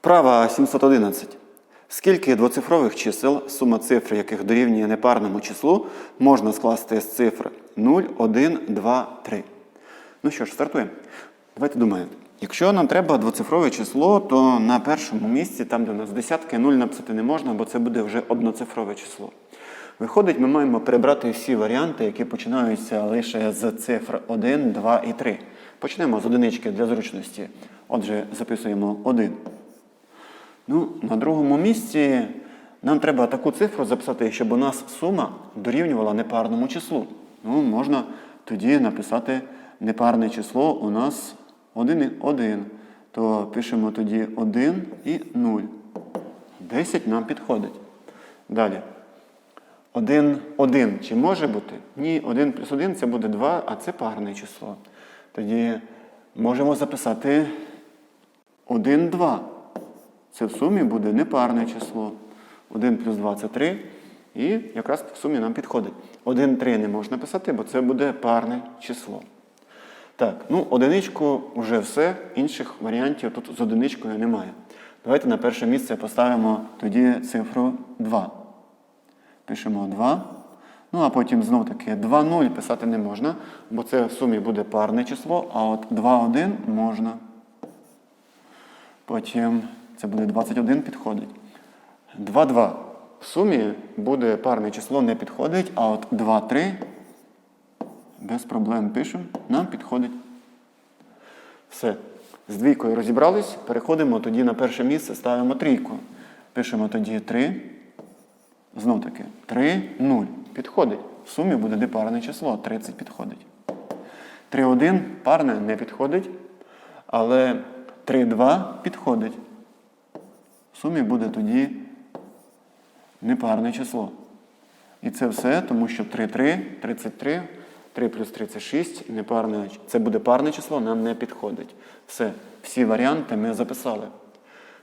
Вправа 711. Скільки двоцифрових чисел, сума цифр, яких дорівнює непарному числу, можна скласти з цифр 0, 1, 2, 3? Ну що ж, стартуємо. Давайте думаємо. Якщо нам треба двоцифрове число, то на першому місці, там, де у нас десятки, 0 написати не можна, бо це буде вже одноцифрове число. Виходить, ми маємо перебрати всі варіанти, які починаються лише з цифр 1, 2 і 3. Почнемо з одинички для зручності. Отже, записуємо 1. Ну, на другому місці нам треба таку цифру записати, щоб у нас сума дорівнювала непарному числу. Ну, можна тоді написати непарне число у нас 1, 1. То пишемо тоді 1 і 0. 10 нам підходить. Далі. 1, 1. Чи може бути? Ні, 1 плюс 1 це буде 2, а це парне число. Тоді можемо записати 1, 2. Це в сумі буде непарне число. 1 плюс 2 це 3. І якраз в сумі нам підходить. 1, 3 не можна писати, бо це буде парне число. Так, ну одиничку вже все. Інших варіантів тут з одиничкою немає. Давайте на перше місце поставимо тоді цифру 2. Пишемо 2. Ну, а потім знов таки 2, 0 писати не можна, бо це в сумі буде парне число, а от 2, 1 можна. Потім це буде 21 підходить. 2, 2. В сумі буде парне число не підходить, а от 2, 3 без проблем пишемо, нам підходить. Все. З двійкою розібрались, переходимо тоді на перше місце, ставимо трійку. Пишемо тоді 3. Знов таки 3, 0. Підходить. В сумі буде непарне число, 30 підходить. 3, 1 парне не підходить, але 3, 2 підходить. В сумі буде тоді непарне число. І це все, тому що 3, 3, 33, 3 плюс 3 це 6, непарне, це буде парне число, нам не підходить. Все, всі варіанти ми записали.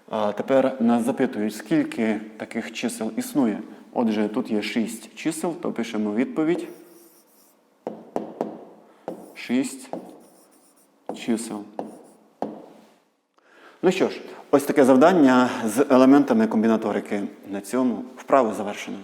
А тепер нас запитують, скільки таких чисел існує. Отже, тут є 6 чисел, то пишемо відповідь. 6 чисел. Ну що ж, ось таке завдання з елементами комбінаторики. На цьому вправу завершено.